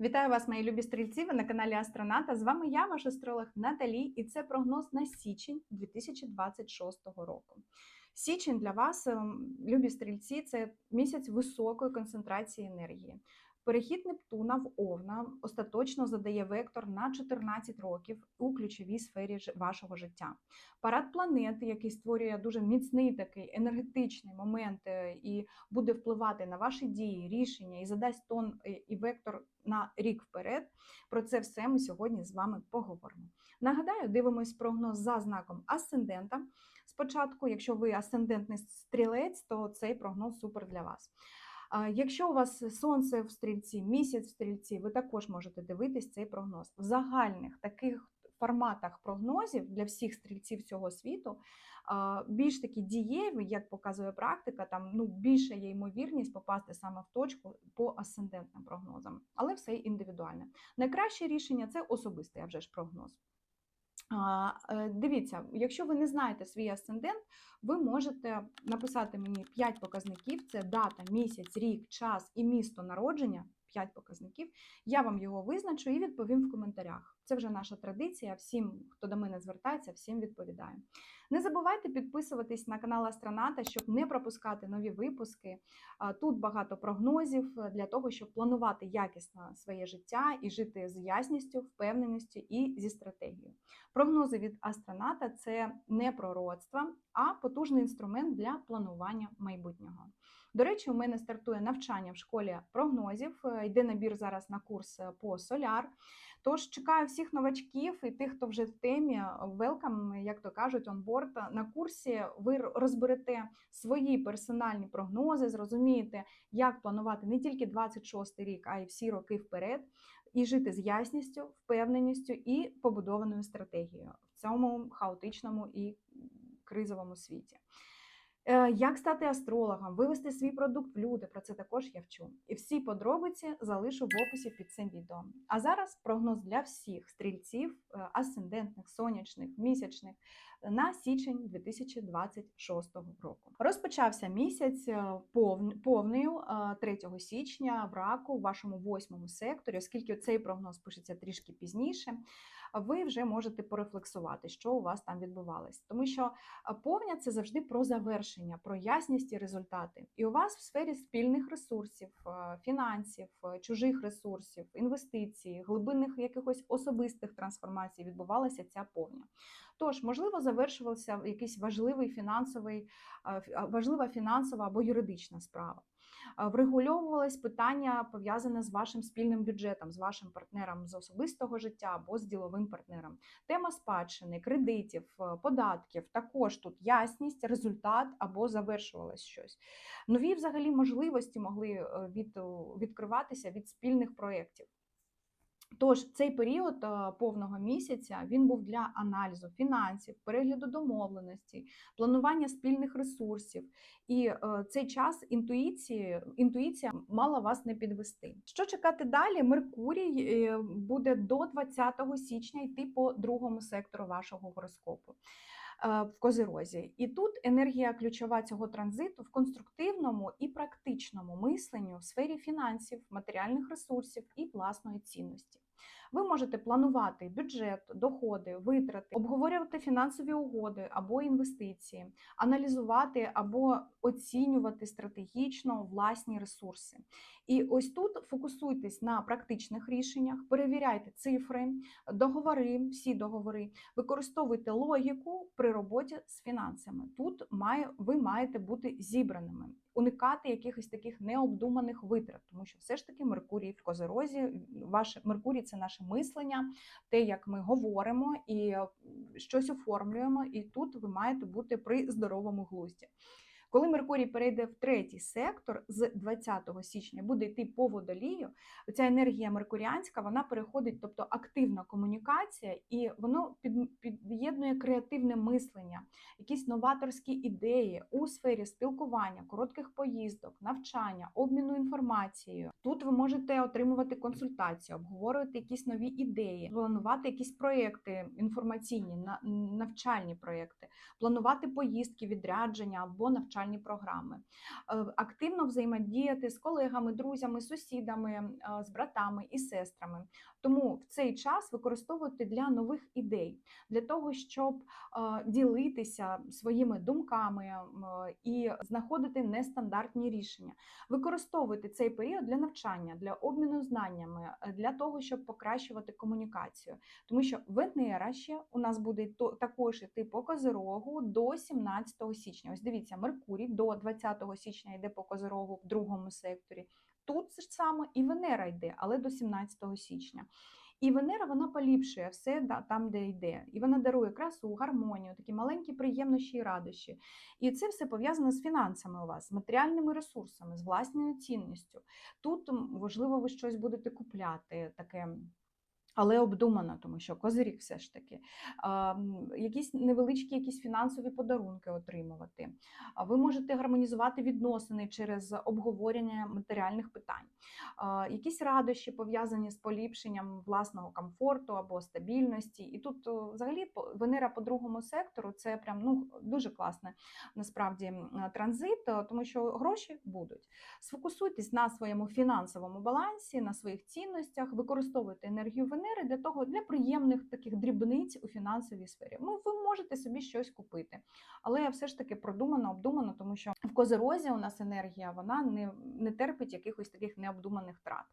Вітаю вас, мої любі стрільці. Ви на каналі Астроната. З вами я, ваш астролог Наталі, і це прогноз на січень 2026 року. Січень для вас, ем, любі стрільці, це місяць високої концентрації енергії. Перехід Нептуна в Овна остаточно задає вектор на 14 років у ключовій сфері вашого життя. Парад планети, який створює дуже міцний такий енергетичний момент е, і буде впливати на ваші дії, рішення і задасть тон е, і вектор на рік вперед. Про це все ми сьогодні з вами поговоримо. Нагадаю, дивимось прогноз за знаком асцендента. Спочатку, якщо ви асцендентний стрілець, то цей прогноз супер для вас. Якщо у вас сонце в стрільці, місяць в стрільці, ви також можете дивитись цей прогноз. В загальних таких форматах прогнозів для всіх стрільців цього світу більш такі дієві, як показує практика, там ну більша є ймовірність попасти саме в точку по асцендентним прогнозам, але все індивідуальне. Найкраще рішення це особистий а вже ж прогноз. Е, Дивіться, якщо ви не знаєте свій асцендент, ви можете написати мені 5 показників: це дата, місяць, рік, час і місто народження. 5 показників. Я вам його визначу і відповім в коментарях. Це вже наша традиція. Всім, хто до мене звертається, всім відповідаю. Не забувайте підписуватись на канал Астроната, щоб не пропускати нові випуски. Тут багато прогнозів е, для того, щоб планувати якісно своє життя і жити з ясністю, впевненістю і зі стратегією. Прогнози від астроната це не пророцтво, а потужний інструмент для планування майбутнього. До речі, у мене стартує навчання в школі прогнозів. Е, Йде набір зараз на курс е, по соляр. Тож чекаю всіх новачків і тих, хто вже в темі. Welcome, як то кажуть, онборд. На курсі ви розберете свої персональні прогнози, зрозумієте, як планувати не тільки 26 рік, а й всі роки вперед, і жити з ясністю, впевненістю і побудованою стратегією в цьому хаотичному і кризовому світі. Е, Як стати астрологом, вивести свій продукт в люди, про це також я вчу. І всі подробиці залишу в описі під цим відео. А зараз прогноз для всіх стрільців, е, асцендентних, сонячних, місячних на січень 2026 року. Розпочався місяць е, повною е, 3 січня в раку в вашому восьмому секторі, оскільки цей прогноз пишеться трішки пізніше. Ви вже можете порефлексувати, що у вас там відбувалось, тому що а повня це завжди про завершення, про ясність і результати. І у вас в сфері спільних ресурсів, е, фінансів, е, чужих ресурсів, інвестицій, глибинних якихось особистих трансформацій відбувалася ця повня. Тож, можливо, завершувався якийсь важливий фінансовий, важлива фінансова або юридична справа. Врегульовувалось питання пов'язане з вашим спільним бюджетом, з вашим партнером з особистого життя або з діловим партнером. Тема спадщини, кредитів, е, податків також тут ясність, результат або завершувалось щось. Нові взагалі можливості могли е, від, відкриватися від спільних проєктів. Тож цей період е, повного місяця він був для аналізу фінансів, перегляду домовленостей, планування спільних ресурсів. І е, цей час інтуїції, інтуїція мала вас не підвести. Що чекати далі? Меркурій е, буде до 20 січня йти по другому сектору вашого гороскопу в Козирозі. І тут енергія ключова цього транзиту в конструктивному і практичному мисленню в сфері фінансів, матеріальних ресурсів і власної цінності. Ви можете планувати бюджет, доходи, витрати, обговорювати фінансові угоди або інвестиції, аналізувати або оцінювати стратегічно власні ресурси. І ось тут фокусуйтесь на практичних рішеннях, перевіряйте цифри, договори, всі договори, використовуйте логіку при роботі з фінансами. Тут має, ви маєте бути зібраними, уникати якихось таких необдуманих витрат, тому що все ж таки Меркурій в Козерозі, ваше Меркурій це наше мислення, те, як ми говоримо і щось оформлюємо, і тут ви маєте бути при здоровому глузді. Коли Меркурій перейде в третій сектор з 20 січня, буде йти по водолію, ця енергія меркуріанська вона переходить, тобто активна комунікація, і воно під, під'єднує креативне мислення, якісь новаторські ідеї у сфері спілкування, коротких поїздок, навчання, обміну інформацією. Тут ви можете отримувати консультацію, обговорювати якісь нові ідеї, планувати якісь проекти інформаційні, навчальні проекти, планувати поїздки, відрядження або навчальні навчальні програми, е, активно взаємодіяти з колегами, друзями, сусідами, е, з братами і сестрами. Тому в цей час використовуйте для нових ідей, для того, щоб е, ділитися своїми думками і знаходити нестандартні рішення. Використовуйте цей період для навчання, для обміну знаннями, для того, щоб покращувати комунікацію. Тому що Венера ще у нас буде також іти по Козирогу до 17 січня. Ось дивіться, Меркурій до 20 січня йде по Козирогу в другому секторі. Тут ж саме і Венера йде, але до 17 січня. І Венера вона поліпшує все да- там, де йде. І вона дарує красу, гармонію, такі маленькі приємнощі і радощі. І це все пов'язано з фінансами у вас, з матеріальними ресурсами, з власною цінністю. Тут можливо ви щось будете купляти таке. Але обдумано, тому що козирік все ж таки, А, якісь невеличкі якісь фінансові подарунки отримувати. Ви можете гармонізувати відносини через обговорення матеріальних питань, А, якісь радощі пов'язані з поліпшенням власного комфорту або стабільності. І тут взагалі Венера по другому сектору це прям ну дуже класне насправді транзит, е, тому що гроші будуть. Сфокусуйтесь на своєму фінансовому балансі, на своїх цінностях, використовуйте енергію Венери для того, для приємних таких дрібниць у фінансовій сфері. Ну, ви можете собі щось купити, але все ж таки продумано, обдумано, тому що в козерозі у нас енергія вона не, не терпить якихось таких необдуманих трат.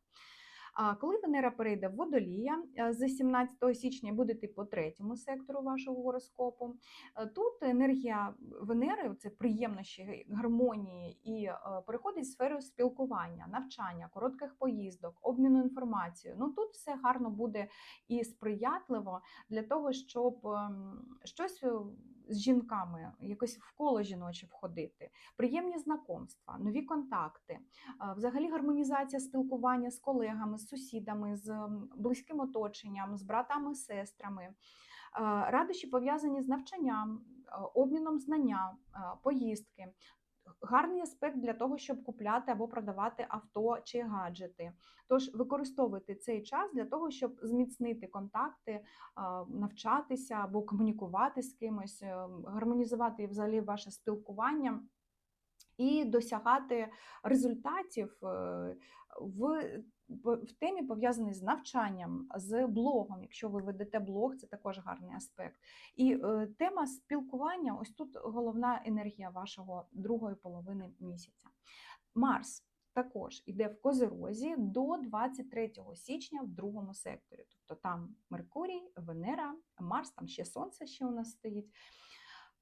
Коли Венера перейде в водолія е, з 17 січня буде йти по третьому сектору вашого гороскопу, е, тут енергія Венери, це приємнощі, гармонії, і е, переходить в сферу спілкування, навчання, коротких поїздок, обміну інформацією. Ну тут все гарно буде і сприятливо для того, щоб ем, щось з жінками, якось в коло жіноче входити, приємні знакомства, нові контакти, взагалі гармонізація спілкування з колегами, з сусідами, з близьким оточенням, з братами, сестрами. Радощі пов'язані з навчанням, обміном знання, поїздки. Гарний аспект для того, щоб купляти або продавати авто чи гаджети. Тож використовуйте цей час для того, щоб зміцнити контакти, навчатися або комунікувати з кимось, е, гармонізувати взагалі ваше спілкування і досягати результатів е, в, в темі, пов'язаній з навчанням, з блогом. Якщо ви ведете блог, це також гарний аспект. І е, тема спілкування ось тут головна енергія вашого другої половини місяця. Марс. Також іде в Козирозі до 23 січня в другому секторі. Тобто там Меркурій, Венера, Марс, там ще Сонце ще у нас стоїть.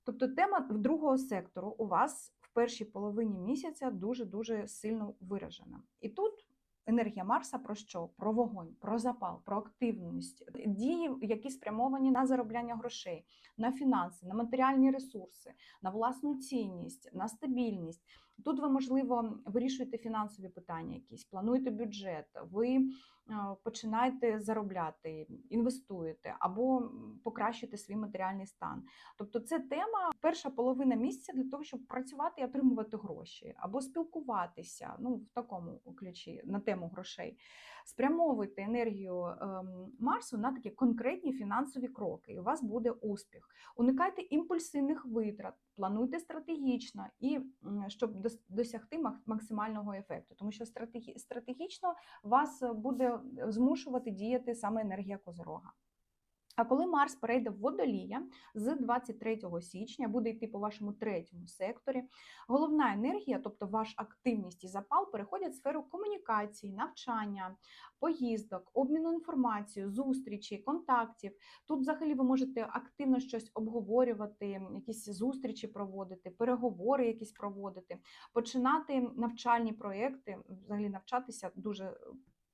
Тобто тема в другого сектору у вас в першій половині місяця дуже-дуже сильно виражена. І тут енергія Марса про що? Про вогонь, про запал, про активність, дії, які спрямовані на заробляння грошей, на фінанси, на матеріальні ресурси, на власну цінність, на стабільність. Тут ви, можливо, вирішуєте фінансові питання, якісь, плануєте бюджет, ви е, починаєте заробляти, інвестуєте або покращуєте свій матеріальний стан. Тобто, це тема перша половина місяця для того, щоб працювати і отримувати гроші, або спілкуватися ну, в такому ключі на тему грошей. Спрямовуйте енергію ем, Марсу на такі конкретні фінансові кроки, і у вас буде успіх. Уникайте імпульсивних витрат, плануйте стратегічно і щоб досягти максимального ефекту, тому що стратегі- стратегічно вас е, буде змушувати діяти саме енергія Козорога. А коли Марс перейде в водолія з 23 січня, буде йти по вашому третьому секторі, головна енергія, тобто ваш активність і запал, переходять в сферу комунікації, навчання, поїздок, обміну інформацією, зустрічей, контактів. Тут взагалі ви можете активно щось обговорювати, якісь зустрічі проводити, переговори якісь проводити, починати навчальні проекти, взагалі навчатися дуже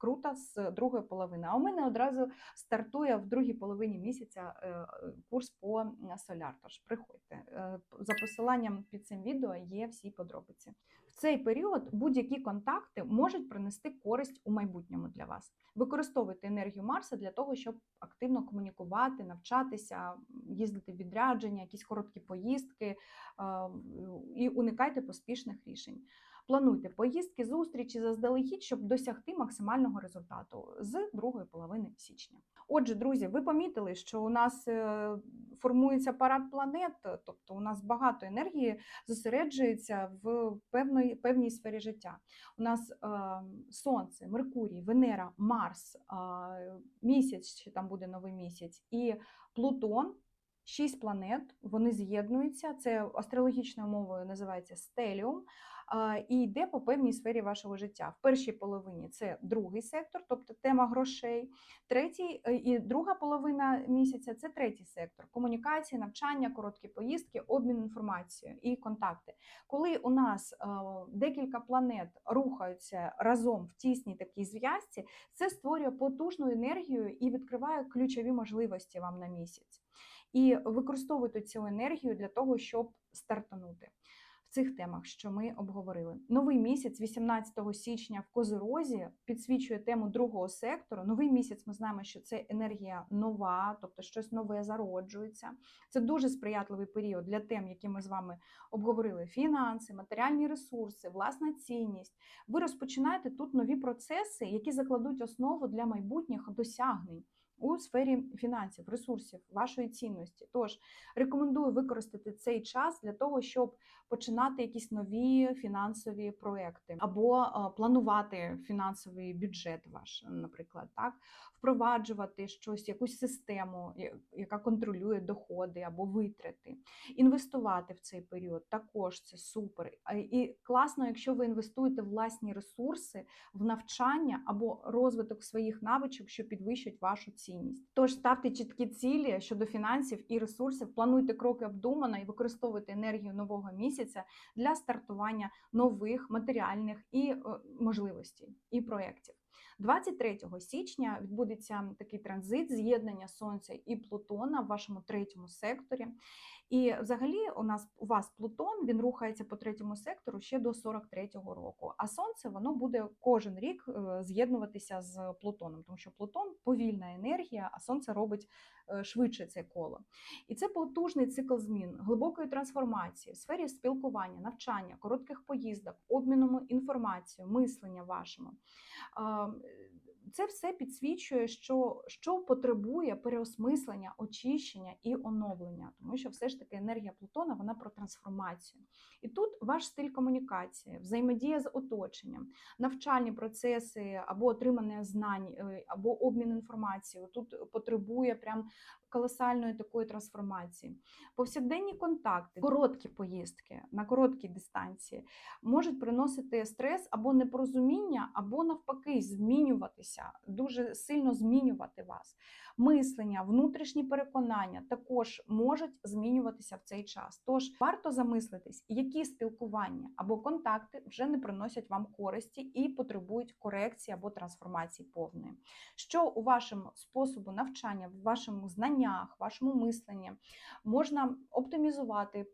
круто з другої половини. А у мене одразу стартує в другій половині місяця е, курс по соляр. Тож приходьте. Е, За посиланням під цим відео є всі подробиці. В цей період будь-які контакти можуть принести користь у майбутньому для вас. Використовуйте енергію Марса для того, щоб активно комунікувати, навчатися, їздити в відрядження, якісь короткі поїздки е, і уникайте поспішних рішень. Плануйте поїздки, зустрічі заздалегідь, щоб досягти максимального результату з другої половини січня. Отже, друзі, ви помітили, що у нас е, формується парад планет, тобто у нас багато енергії зосереджується в певної, певній сфері життя. У нас е, Сонце, Меркурій, Венера, Марс, е, місяць, ще там буде новий місяць, і Плутон. Шість планет, вони з'єднуються. Це астрологічною мовою називається стеліум і йде по певній сфері вашого життя. В першій половині це другий сектор, тобто тема грошей. Третій е, і друга половина місяця це третій сектор комунікації, навчання, короткі поїздки, обмін інформацією і контакти. Коли у нас е, декілька планет рухаються разом в тісній такій зв'язці, це створює потужну енергію і відкриває ключові можливості вам на місяць. І використовуйте цю енергію для того, щоб стартанути цих темах, що ми обговорили. Новий місяць, 18 січня, в Козирозі, підсвічує тему другого сектору. Новий місяць ми знаємо, що це енергія нова, тобто щось нове зароджується. Це дуже сприятливий період для тем, які ми з вами обговорили: фінанси, матеріальні ресурси, власна цінність. Ви розпочинаєте тут нові процеси, які закладуть основу для майбутніх досягнень у сфері фінансів, ресурсів, вашої цінності. Тож рекомендую використати цей час для того, щоб починати якісь нові фінансові проекти або планувати фінансовий бюджет ваш, наприклад, так впроваджувати щось, якусь систему, яка контролює доходи або витрати, інвестувати в цей період також це супер. І класно, якщо ви інвестуєте власні ресурси в навчання або розвиток своїх навичок, що підвищать вашу цінність. Тож ставте чіткі цілі щодо фінансів і ресурсів, плануйте кроки обдумано і використовуйте енергію нового місяця для стартування нових матеріальних і можливостей і проєктів. 23 січня відбудеться такий транзит з'єднання Сонця і Плутона в вашому третьому секторі. І взагалі у нас у вас Плутон він рухається по третьому сектору ще до 43-го року. А сонце воно буде кожен рік е, з'єднуватися з Плутоном, тому що Плутон повільна енергія, а сонце робить е, швидше це коло. І це потужний цикл змін, глибокої трансформації в сфері спілкування, навчання, коротких поїздок, обміну інформацією, мислення вашому це все підсвічує, що що потребує переосмислення, очищення і оновлення, тому що все ж таки енергія Плутона вона про трансформацію. І тут ваш стиль комунікації, взаємодія з оточенням, навчальні процеси або отримання знань, е, або обмін інформацією. Тут потребує прям колосальної такої трансформації. Повсякденні контакти, короткі поїздки на короткій дистанції можуть приносити стрес або непорозуміння, або навпаки, змінюватися, дуже сильно змінювати вас мислення, внутрішні переконання також можуть змінюватися в цей час. Тож варто замислитись, які спілкування або контакти вже не приносять вам користі і потребують корекції або трансформації повної. Що у вашому способу навчання, в вашому знаннях, вашому мисленні можна оптимізувати,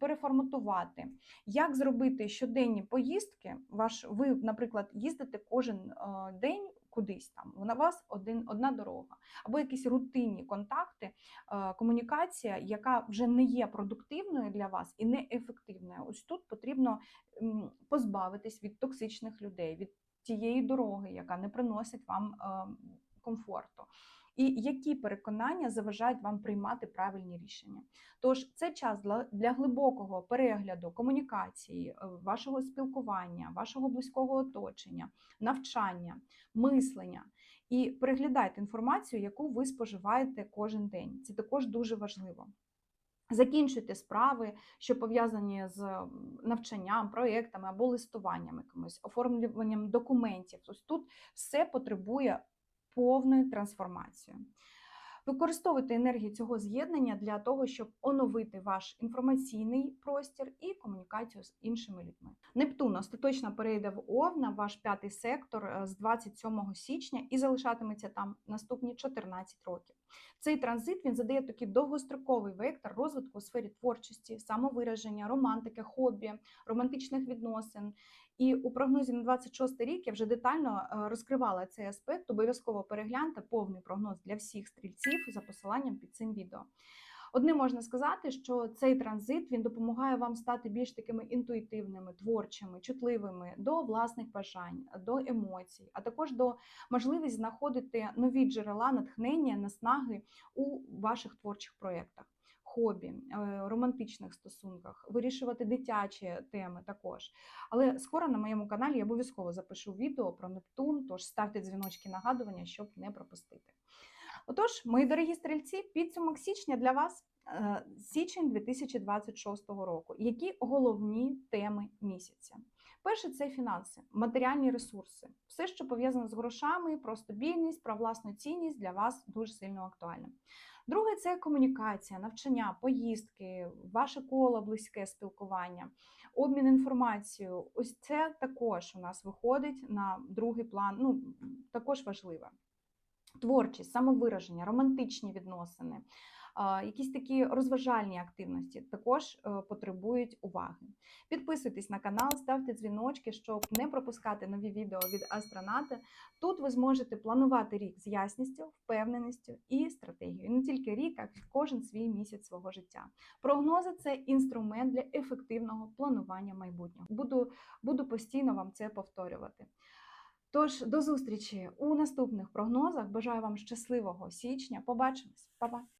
переформатувати, як зробити щоденні поїздки. Ваш ви, наприклад, їздите кожен е, день кудись там. На вас один одна дорога, або якісь рутинні контакти, е, комунікація, яка вже не є продуктивною для вас і не ефективною. Ось тут потрібно позбавитись від токсичних людей, від тієї дороги, яка не приносить вам ем, комфорту і які переконання заважають вам приймати правильні рішення. Тож це час для глибокого перегляду комунікації, е, вашого спілкування, вашого близького оточення, навчання, мислення. І переглядайте інформацію, яку ви споживаєте кожен день. Це також дуже важливо. Закінчуйте справи, що пов'язані з навчанням, проєктами або листуванням якимось, оформлюванням документів. Ось тут все потребує повною трансформацією. Використовуйте енергію цього з'єднання для того, щоб оновити ваш інформаційний простір і комунікацію з іншими людьми. Нептун остаточно перейде в Овна, ваш п'ятий сектор е, з 27 січня і залишатиметься там наступні 14 років. Цей транзит він задає такий довгостроковий вектор розвитку у сфері творчості, самовираження, романтики, хобі, романтичних відносин. І у прогнозі на 26 рік я вже детально е, розкривала цей аспект. Обов'язково перегляньте повний прогноз для всіх стрільців за посиланням під цим відео. Одне можна сказати, що цей транзит він допомагає вам стати більш такими інтуїтивними, творчими, чутливими до власних бажань, до емоцій, а також до можливість знаходити нові джерела натхнення, наснаги у ваших творчих проєктах. Хобі, е, романтичних стосунках, вирішувати дитячі теми також. Але скоро на моєму каналі я обов'язково запишу відео про Нептун, тож ставте дзвіночки нагадування, щоб не пропустити. Отож, мої дорогі стрільці, підсумок січня для вас е, січень 2026 року. Які головні теми місяця? Перше це фінанси, матеріальні ресурси. Все, що пов'язано з грошами, про стабільність, про власну цінність для вас дуже сильно актуальне. Друге це комунікація, навчання, поїздки, ваше коло, близьке спілкування, обмін інформацією. Ось це також у нас виходить на другий план, ну також важливе. Творчість, самовираження, романтичні відносини, якісь такі розважальні активності також е, потребують уваги. Підписуйтесь на канал, ставте дзвіночки, щоб не пропускати нові відео від астронати. Тут ви зможете планувати рік з ясністю, впевненістю і стратегією. Не тільки рік, а кожен свій місяць свого життя. Прогнози це інструмент для ефективного планування майбутнього. Буду, буду постійно вам це повторювати. Тож до зустрічі у наступних прогнозах. Бажаю вам щасливого січня. Побачимось, Па-па!